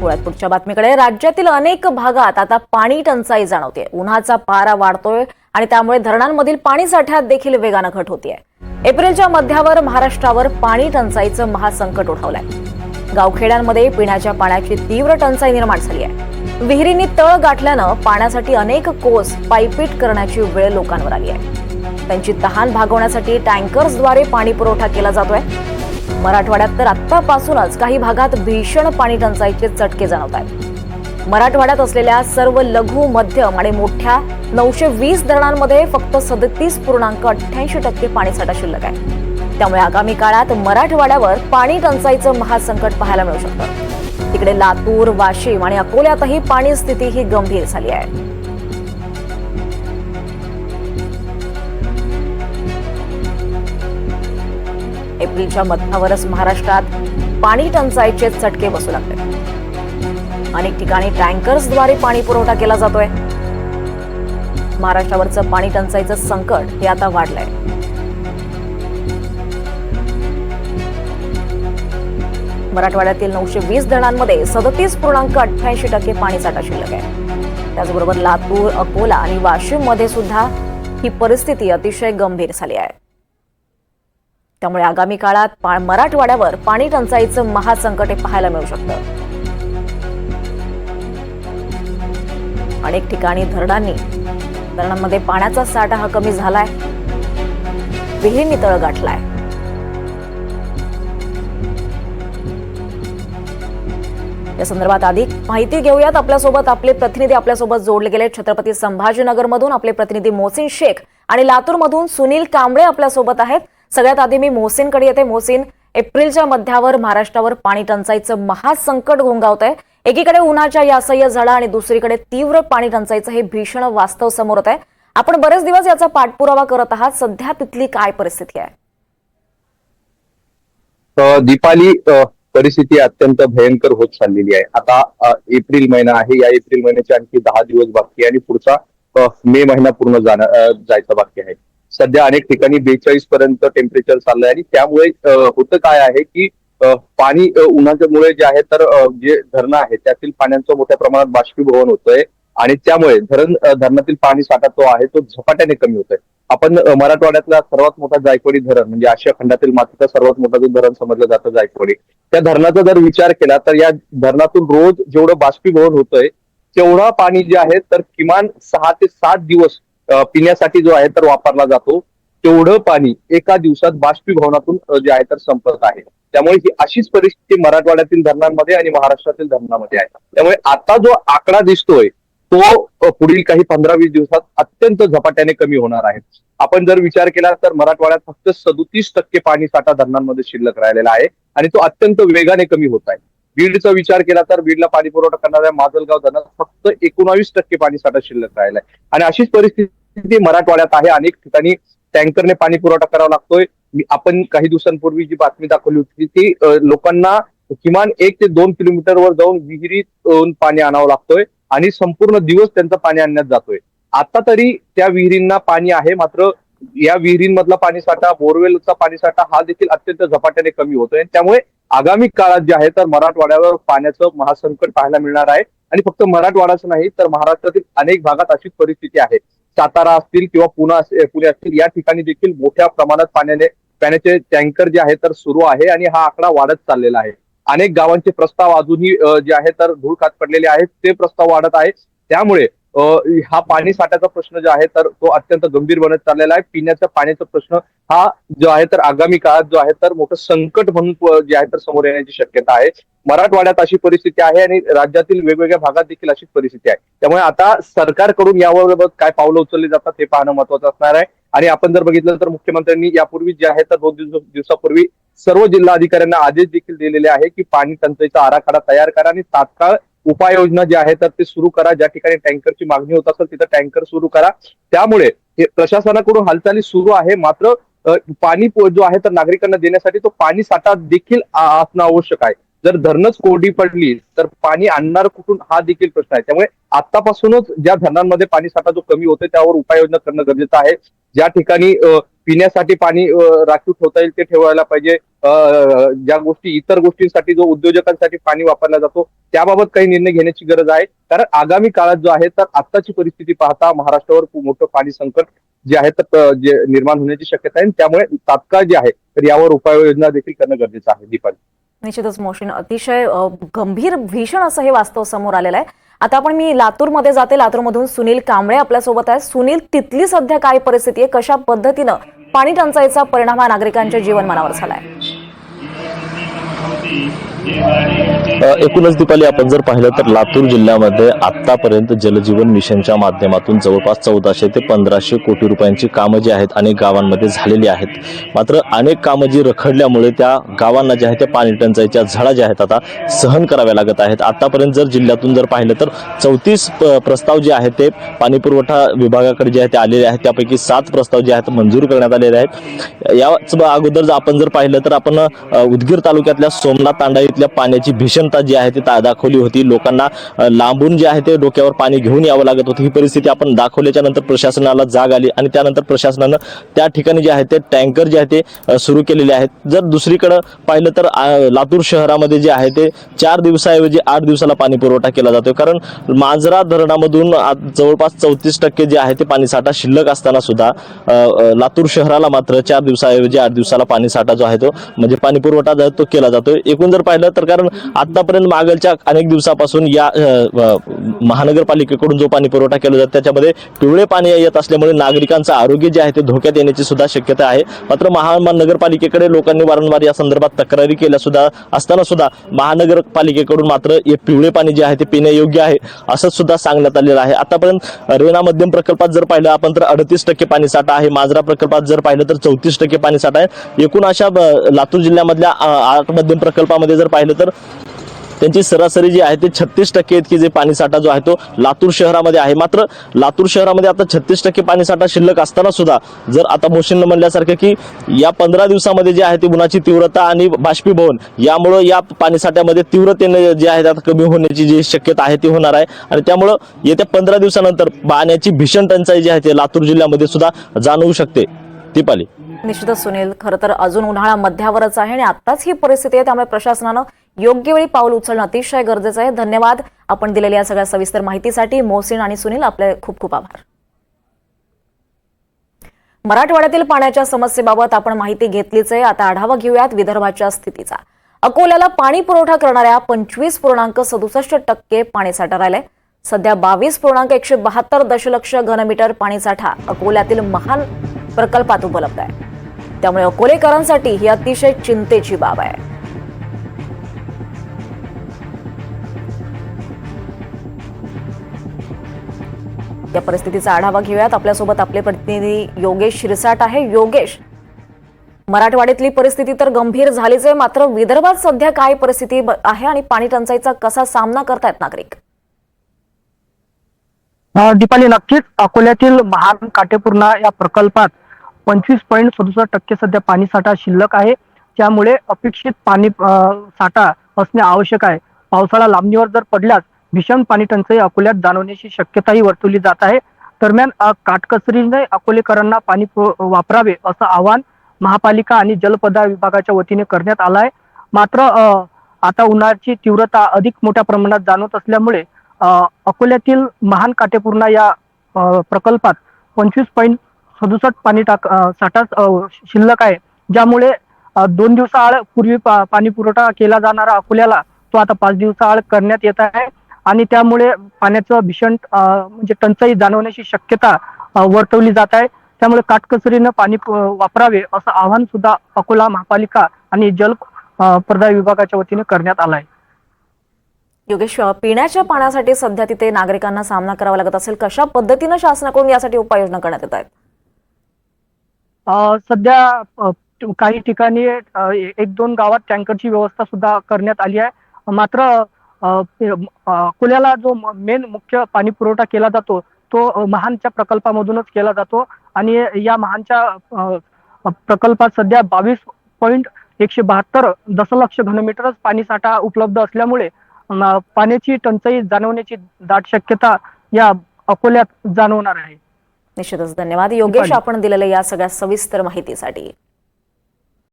पुण्यात. पुढच्या बातमीकडे. राज्यातील अनेक भागात आता पाणी टंचाई जाणवते उन्हाचा पारा वाढतोय आणि त्यामुळे धरणांमधील पाणी साठ्यात देखील वेगानं घट होतीये. एप्रिलच्या मध्यावर महाराष्ट्रावर पाणी टंचाईचं महासंकट उठवलंय. गावखेड्यांमध्ये पिण्याच्या पाण्याची तीव्र टंचाई निर्माण झाली आहे विहिरींनी तळ गाठल्यानं पाण्यासाठी अनेक कोस पायपीट करण्याची वेळ लोकांवर आली आहे त्यांची तहान भागवण्यासाठी टँकर्सद्वारे पाणी पुरवठा केला जातोय. मराठवाड्यात तर आत्तापासूनच काही भागात भीषण पाणी टंचाईचे चटके जाणवत आहेत. मराठवाड्यात असलेल्या सर्व लघु मध्यम आणि मोठ्या नऊशे वीस धरणांमध्ये फक्त सदतीस पूर्णांक अठ्ठ्याऐंशी टक्के पाणीसाठा शिल्लक आहे. त्यामुळे आगामी काळात मराठवाड्यावर पाणी टंचाईचं महासंकट पाहायला मिळू शकतं. तिकडे लातूर वाशिम आणि अकोल्यातही पाणी स्थिती ही गंभीर झाली आहे. एप्रिलच्या मध्यावरच महाराष्ट्रात पाणी टंचाईचे चटके बसू लागले. अनेक ठिकाणी टँकर्सद्वारे पाणी पुरवठा केला जातोय. महाराष्ट्रावरचं पाणी टंचाईचं संकट हे आता वाढलंय. मराठवाड्यातील नऊशे वीस धरणांमध्ये सदतीस पूर्णांक अठ्ठ्याऐंशी टक्के पाणीसाठा शिल्लक आहे. त्याचबरोबर लातूर अकोला आणि वाशिममध्ये सुद्धा ही परिस्थिती अतिशय गंभीर झाली आहे. त्यामुळे आगामी काळात मराठवाड्यावर पाणी टंचाईचं महासंकट पाहायला मिळू शकतं. अनेक ठिकाणी धरणांनी धरणांमध्ये पाण्याचा साठा हा कमी झालाय. विहिरींनी तळ गाठलाय. या संदर्भात अधिक माहिती घेऊयात आपल्यासोबत. आपले प्रतिनिधी आपल्यासोबत जोडले गेले. छत्रपती संभाजीनगरमधून आपले प्रतिनिधी मोहसिन शेख आणि लातूर मधून सुनील कांबळे आपल्यासोबत आहेत. सगळ्यात आधी मी मोहसिनकडे येते. मोहसिन एप्रिलच्या मध्यावर महाराष्ट्रावर पाणी टंचाईचं महासंकट घोंगावत आहे एकीकडे उन्हाच्या या असह्य झळा आणि दुसरीकडे तीव्र पाणी टंचाईचं हे भीषण वास्तव समोर होत आहे आपण बरेच दिवस याचा पाठपुरावा करत आहात. सध्या तिथली काय परिस्थिती आहे? दीपाली परिस्थिती अत्यंत भयंकर होत चाललेली आहे. आता एप्रिल महिना आहे. या एप्रिल महिन्याचे आणखी दहा दिवस बाकी आणि पुढचा मे महिना पूर्ण जाणं जायचा बाकी आहे. सध्या अनेक ठिकाणी बेचाळीस पर्यंत टेम्परेचर चाललंय आणि त्यामुळे होतं काय आहे की पाणी उन्हाच्यामुळे जे आहे तर जे धरणं आहे त्यातील पाण्याचं मोठ्या प्रमाणात बाष्पीभवन होतंय आणि त्यामुळे धरण धरणातील पाणी साठा जो आहे तो झपाट्याने कमी होतोय. आपण मराठवाड्यातला सर्वात मोठा जायकवाडी धरण म्हणजे आशिया खंडातील मातीचा सर्वात मोठा जो धरण समजलं जातं जायकवाडी त्या धरणाचा जर विचार केला तर या धरणातून रोज जेवढं बाष्पीभवन होतंय तेवढा पाणी जे आहे तर किमान सहा ते सात दिवस पिण्यासाठी जो आहे तर वापरला जातो. तेवढं पाणी एका दिवसात बाष्पीभवनातून जे आहे तर संपत आहे. त्यामुळे ही अशीच परिस्थिती मराठवाड्यातील धरणांमध्ये आणि महाराष्ट्रातील धरणामध्ये आहे. त्यामुळे आता जो आकडा दिसतोय तो पुढील काही पंधरा वीस दिवसात अत्यंत झपाट्याने कमी होणार आहे. आपण जर विचार केला तर मराठवाड्यात फक्त सदोतीस टक्के पाणी साठा धरणांमध्ये शिल्लक राहिलेला आहे आणि तो अत्यंत वेगाने कमी होत आहे. बीडचा विचार केला तर बीडला पाणी पुरवठा करणाऱ्या माजलगाव धरणात फक्त एकोणावीस टक्के पाणी साठा शिल्लक राहिलाय. आणि अशीच परिस्थिती मराठवाड्यात आहे. अनेक ठिकाणी टँकरने पाणी पुरवठा करावा लागतोय. आपण काही दिवसांपूर्वी जी बातमी दाखवली होती ती लोकांना किमान एक ते दोन किलोमीटरवर जाऊन विहिरीत पाणी आणावं लागतोय आणि संपूर्ण दिवस त्यांचं पाणी आणण्यात जातोय. आता तरी त्या विहिरींना पाणी आहे. मात्र या विहिरींमधला पाणी साठा बोरवेलचा पाणी साठा हा देखील अत्यंत झपाट्याने कमी होतोय. त्यामुळे आगामी काळात जे आहे तर मराठवाड्यावर पाण्याचं महासंकट पाहायला मिळणार आहे. आणि फक्त मराठवाडाच नाही तर महाराष्ट्रातील अनेक भागात अशीच परिस्थिती आहे. सातारा असतील किंवा पुणे पुणे असतील या ठिकाणी देखील मोठ्या प्रमाणात पाण्याने पाण्याचे टँकर जे आहे तर सुरू आहे आणि हा आकडा वाढत चाललेला आहे. अनेक गावांचे प्रस्ताव अजूनही जे आहे तर धूळ खात पडलेले आहेत. ते प्रस्ताव वाढत आहेत त्यामुळे हा पाणी साठ्याचा प्रश्न जो आहे तर तो अत्यंत गंभीर बनत चाललेला आहे. पिण्याच्या पाण्याचा प्रश्न हा जो आहे तर आगामी काळात जो आहे तर मोठं संकट म्हणून जे आहे तर समोर येण्याची शक्यता आहे. मराठवाड्यात अशी परिस्थिती आहे आणि राज्यातील वेगवेगळ्या भागात देखील अशी परिस्थिती आहे. त्यामुळे आता सरकारकडून याबाबत काय पावलं उचलली जातात हे पाहणं महत्वाचं असणार आहे. आणि आपण जर बघितलं तर मुख्यमंत्र्यांनी यापूर्वी जे आहे तर दोन दिवस दिवसापूर्वी सर्व जिल्हा अधिकाऱ्यांना आदेश देखील दिलेले आहे की पाणी टंचाईचा आराखडा तयार करा आणि तात्काळ उपाययोजना जी आहे तर ते सुरू करा. ज्या ठिकाणी टँकरची मागणी होत असेल तिथं टँकर सुरू करा. त्यामुळे हे प्रशासनाकडून हालचाली सुरू आहे. मात्र पाणी जो आहे तर नागरिकांना देण्यासाठी तो पाणी साठा देखील असणं आवश्यक आहे. जर धरणच कोरडी पडली तर पाणी आणणार कुठून? हा देखील प्रश्न आहे. त्यामुळे आतापासूनच ज्या धरणांमध्ये पाणी साठा जो कमी होतोय त्यावर उपाययोजना करणं गरजेचं आहे. ज्या ठिकाणी पिण्यासाठी पाणी राखीव ठेवता येईल ते ठेवायला पाहिजे. ज्या गोष्टी इतर गोष्टींसाठी जो उद्योजकांसाठी पाणी वापरला जातो त्याबाबत काही निर्णय घेण्याची गरज आहे. कारण आगामी काळात जो आहे तर आत्ताची परिस्थिती पाहता महाराष्ट्रावर खूप मोठं पाणी संकट जे आहे तर जे निर्माण होण्याची शक्यता आहे. त्यामुळे तात्काळ जे आहे तर यावर उपाययोजना देखील करणं गरजेचं आहे. दीपाली. निश्चितच मोशीन अतिशय गंभीर भीषण असं हे वास्तव समोर आलेलं आहे. आता आपण मी लातूरमध्ये जाते. लातूरमधून सुनील कांबळे आपल्यासोबत आहे. सुनील तिथली सध्या काय परिस्थिती आहे? कशा पद्धतीनं पाणी टंचाईचा परिणाम हा नागरिकांच्या जीवनमानावर झालाय? एकूणच दीपाली आपण जर पाहिलं तर लातूर जिल्ह्यामध्ये आतापर्यंत जलजीवन मिशनच्या माध्यमातून जवळपास चौदाशे ते पंधराशे कोटी रुपयांची कामं जी आहेत अनेक गावांमध्ये झालेली आहेत. मात्र अनेक कामं जी रखडल्यामुळे त्या गावांना ज्या आहेत त्या पाणी टंचाईच्या झळा ज्या आहेत आता सहन कराव्या लागत आहेत. आतापर्यंत जर जिल्ह्यातून जर पाहिलं तर चौतीस प्रस्ताव जे आहेत ते पाणी पुरवठा विभागाकडे जे आहेत ते आलेले आहेत. त्यापैकी सात प्रस्ताव जे आहेत मंजूर करण्यात आलेले आहेत. याच अगोदर जर आपण जर पाहिलं तर आपण उदगीर तालुक्यातल्या सोमनाथ तांडाई इथल्या पाण्याची भीषणता जी आहे ती दाखवली होती. लोकांना लांबून जे आहे ते डोक्यावर पाणी घेऊन यावं लागत होतं. ही परिस्थिती आपण दाखवल्याच्या नंतर प्रशासनाला जाग आली आणि त्यानंतर प्रशासनानं त्या ठिकाणी जे आहे ते टँकर जे आहे ते सुरू केलेले आहेत. जर दुसरीकडं पाहिलं तर लातूर शहरामध्ये जे आहे ते चार दिवसाऐवजी आठ दिवसाला पाणी पुरवठा केला जातो कारण मांजरा धरणामधून जवळपास चौतीस टक्के जे आहे ते पाणी साठा शिल्लक असताना सुद्धा लातूर शहराला मात्र चार दिवसाऐवजी आठ दिवसाला पाणी साठा जो आहे तो म्हणजे पाणी पुरवठा तो केला जातो एकूण जर पाहिलं तर कारण आतापर्यंत मागलच्या अनेक दिवसापासून या महानगरपालिकेकडून जो पाणी पुरवठा केला जातो त्याच्यामध्ये पिवळे पाणी येत असल्यामुळे नागरिकांचं आरोग्य जे आहे ते धोक्यात येण्याची सुद्धा शक्यता आहे. मात्र महानगरपालिकेकडे लोकांनी वारंवार या संदर्भात तक्रारी केल्या सुद्धा असताना सुद्धा महानगरपालिकेकडून मात्र हे पिवळे पाणी जे आहे ते पिण्यायोग्य आहे असं सुद्धा सांगण्यात आलेलं आहे. आतापर्यंत रेणा मध्यम प्रकल्पात जर पाहिलं आपण तर अडतीस टक्के पाणी साठा आहे. माजरा प्रकल्पात जर पाहिलं तर चौतीस टक्के पाणी साठा आहे. एकूण अशा ब- लातूर जिल्ह्यामधल्या आठ मध्यम प्रकल्पामध्ये जर पाहिलं तर त्यांची सरासरी जी आहे ते छत्तीस टक्के इतकी जे पाणी साठा जो आहे तो लातूर शहरामध्ये आहे. मात्र लातूर शहरामध्ये आता छत्तीस टक्के पाणी साठा शिल्लक असताना सुद्धा जर आता मोशीनं म्हणल्यासारखं की या पंधरा दिवसामध्ये जे आहे ती उन्हाची तीव्रता आणि बाष्पीभवन यामुळं या पाणी साठ्यामध्ये तीव्रतेने जे आहे आता कमी होण्याची जी शक्यता आहे ती होणार आहे. आणि त्यामुळं येत्या पंधरा दिवसानंतर पाण्याची भीषण टंचाई जी आहे ते लातूर जिल्ह्यामध्ये सुद्धा जाणवू शकते. दीपाली. निश्चितच सुनील खरं तर अजून उन्हाळा मध्यावरच आहे आणि आत्ताच ही परिस्थिती आहे त्यामुळे प्रशासनानं योग्य वेळी पाऊल उचलणं अतिशय गरजेचं आहे. धन्यवाद आपण दिलेल्या या सगळ्या सविस्तर माहितीसाठी. मोहसिन आणि सुनील आपले खूप खूप आभार. मराठवाड्यातील पाण्याच्या समस्येबाबत आपण माहिती घेतलीच आहे. आता आढावा घेऊयात विदर्भाच्या स्थितीचा. अकोल्याला पाणी पुरवठा करणाऱ्या पंचवीस पूर्णांक सदुसष्ट टक्के पाणीसाठा राहिलाय. सध्या बावीस पूर्णांक एकशे बहात्तर दशलक्ष घनमीटर पाणीसाठा अकोल्यातील महान प्रकल्पात उपलब्ध आहे. त्यामुळे अकोलेकरांसाठी ही अतिशय चिंतेची बाब आहे. या परिस्थितीचा आढावा घेऊयात. आपल्यासोबत आपले प्रतिनिधी योगेश शिरसाट आहे. योगेश मराठवाड्यातली परिस्थिती तर गंभीर झालीच आहे मात्र विदर्भात सध्या काय परिस्थिती आहे आणि पाणी टंचाईचा कसा सामना करतायत नागरिक? दीपाली नक्कीच अकोल्यातील महान काटेपूर्णा या प्रकल्पात पंचवीस पॉईंट सदुसष्ट टक्के सध्या पाणी साठा शिल्लक आहे. त्यामुळे अपेक्षित पाणी साठा असणे आवश्यक आहे. पावसाळा लांबणीवर जर पडल्यास भीषण पाणी टंचाई अकोल्यात जाणवण्याची शक्यताही वर्तवली जात आहे. दरम्यान काटकसरीने अकोलेकरांना पाणी वापरावे असं आवाहन महापालिका आणि जलपदार विभागाच्या वतीने करण्यात आलं आहे. मात्र आता उन्हाची तीव्रता अधिक मोठ्या प्रमाणात जाणवत असल्यामुळे अकोल्यातील महान काटेपूर्णा या प्रकल्पात पंचवीस पॉईंट सदुसष्ट पाणी टाक साठा शिल्लक आहे. ज्यामुळे दोन दिवसाआड पूर्वी पा- पाणी पुरवठा केला जाणारा अकोल्याला तो आता पाच दिवसाआड करण्यात येत आहे. आणि त्यामुळे पाण्याचं भीषण म्हणजे टंचाई जाणवण्याची शक्यता वर्तवली जात आहे. त्यामुळे काटकसरीनं पाणी वापरावे असं आवाहन सुद्धा अकोला महापालिका आणि जल प्रदाय विभागाच्या वतीने करण्यात आलं आहे. योगेश पिण्याच्या पाण्यासाठी सध्या तिथे नागरिकांना सामना करावा लागत असेल कशा पद्धतीनं शासनाकडून यासाठी उपाययोजना करण्यात येत आहेत? सध्या काही ठिकाणी एक दोन गावात टँकरची व्यवस्था सुद्धा करण्यात आली आहे. मात्र अकोल्याला जो मेन मुख्य पाणी पुरवठा केला जातो तो महानच्या प्रकल्पामधूनच केला जातो. आणि या महानच्या प्रकल्पात सध्या बावीस पॉईंट एकशे बहात्तर दशलक्ष घनमीटरच पाणी साठा उपलब्ध असल्यामुळे पाण्याची टंचाई जाणवण्याची दाट शक्यता या अकोल्यात जाणवणार आहे. निश्चितच धन्यवाद योगेश. आपण दिलेल्या या सगळ्या सविस्तर माहितीसाठी